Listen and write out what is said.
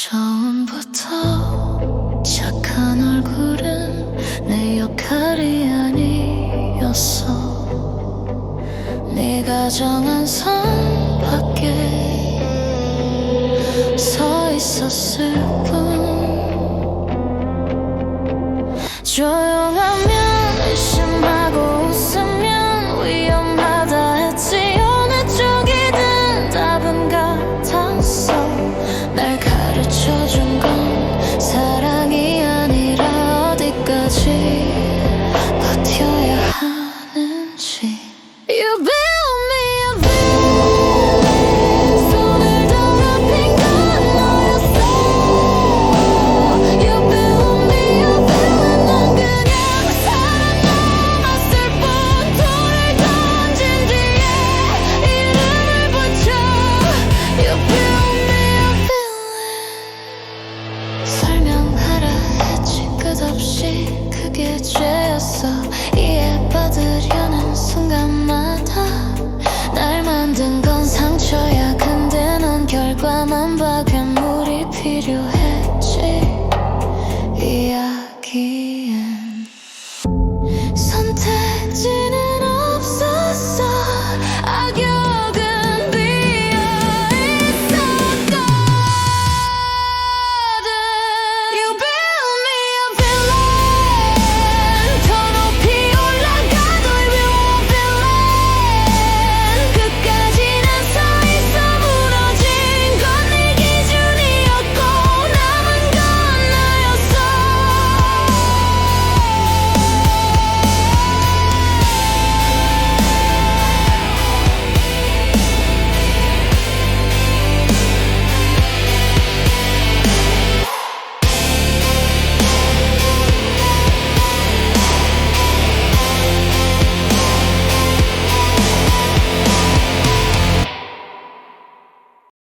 처음부터 착한 얼굴은 내 역할이 아니었어. 네가 정한 선 밖에 서 있었을 뿐. you. hit your head.